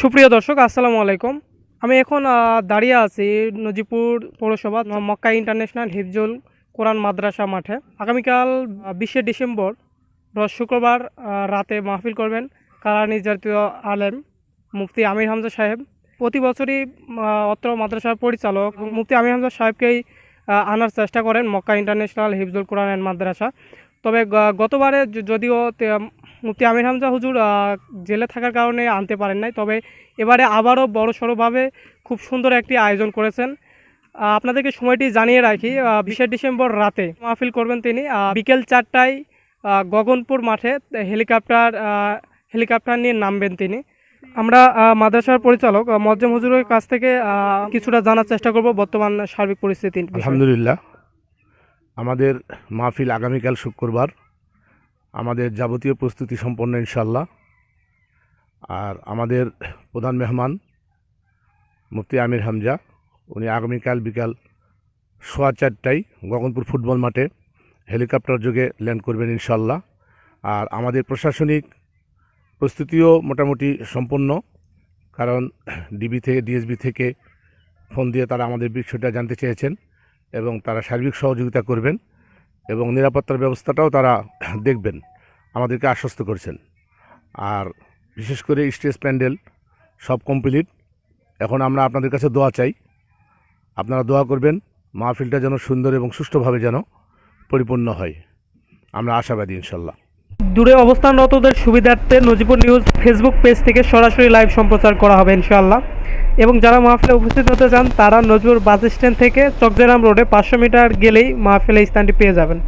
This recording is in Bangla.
সুপ্রিয় দর্শক, আসসালামু আলাইকুম। আমি এখন দাঁড়িয়ে আছি নজিপুর পৌরসভা মক্কা ইন্টারন্যাশনাল হিফজুল কোরআন মাদ্রাসা মাঠে। আগামীকাল বিশে ডিসেম্বর শুক্রবার রাতে মাহফিল করবেন কারা নির্যাতিত আলেম মুফতি আমির হামজা সাহেব। প্রতি বছরই অত্র মাদ্রাসার পরিচালক মুফতি আমির হামজা সাহেবকেই আনার চেষ্টা করেন মক্কা ইন্টারন্যাশনাল হিফজুল কোরআন মাদ্রাসা। তবে গতবারে যদিও মুফতি আমির হামজা হুজুর জেলে থাকার কারণে আনতে পারেন নাই। তবে এবারে আবারও বড় সড়োভাবে খুব সুন্দর একটি আয়োজন করেছেন। আপনাদেরকে সময়টি জানিয়ে রাখি বিশে ডিসেম্বর রাতে মাহফিল করবেন তিনি। বিকেল চারটায় গগনপুর মাঠে হেলিকপ্টার হেলিকপ্টার নিয়ে নামবেন তিনি। আমরা মাদ্রাসার পরিচালক মজ্জেম হুজুরের কাছ থেকে কিছুটা জানার চেষ্টা করব বর্তমান সার্বিক পরিস্থিতি আলহামদুলিল্লাহ। আমাদের মাহফিল আগামীকাল শুক্রবার। আমাদের যাবতীয় প্রস্তুতি সম্পন্ন ইনশাল্লাহ আর আমাদের প্রধান মেহমান, মুফতি আমির হামজা, উনি আগামীকাল বিকাল সোয়া চারটায় গগনপুর ফুটবল মাঠে হেলিকপ্টার যোগে ল্যান্ড করবেন ইনশাল্লাহ আর আমাদের প্রশাসনিক প্রস্তুতিও মোটামুটি সম্পন্ন, কারণ ডিবি থেকে, ডিএসবি থেকে ফোন দিয়ে তারা আমাদের বিষয়টা জানতে চেয়েছেন এবং তারা সার্বিক সহযোগিতা করবেন। এবং নিরাপত্তার ব্যবস্থাটাও তারা দেখবেন। আমাদেরকে আশ্বস্ত করেছেন। আর বিশেষ করে স্টেজ প্যান্ডেল সব কমপ্লিট। এখন আমরা আপনাদের কাছে দোয়া চাই। আপনারা দোয়া করবেন, মাহফিলটা যেন সুন্দর এবং সুষ্ঠুভাবে যেন পরিপূর্ণ হয়। আমরা আশাবাদী ইনশাল্লাহ দূরে অবস্থানরতদের সুবিধার্থে নজিপুর নিউজ ফেসবুক পেজ থেকে সরাসরি লাইভ সম্প্রচার করা হবে, ইনশাআল্লাহ। এবং যারা মাহফিলে উপস্থিত হতে চান, তারা নজরুল বাস স্ট্যান্ড থেকে চকজেরাম রোডে পাঁচশো মিটার গেলেই মাহফিলে স্থানটি পেয়ে যাবেন।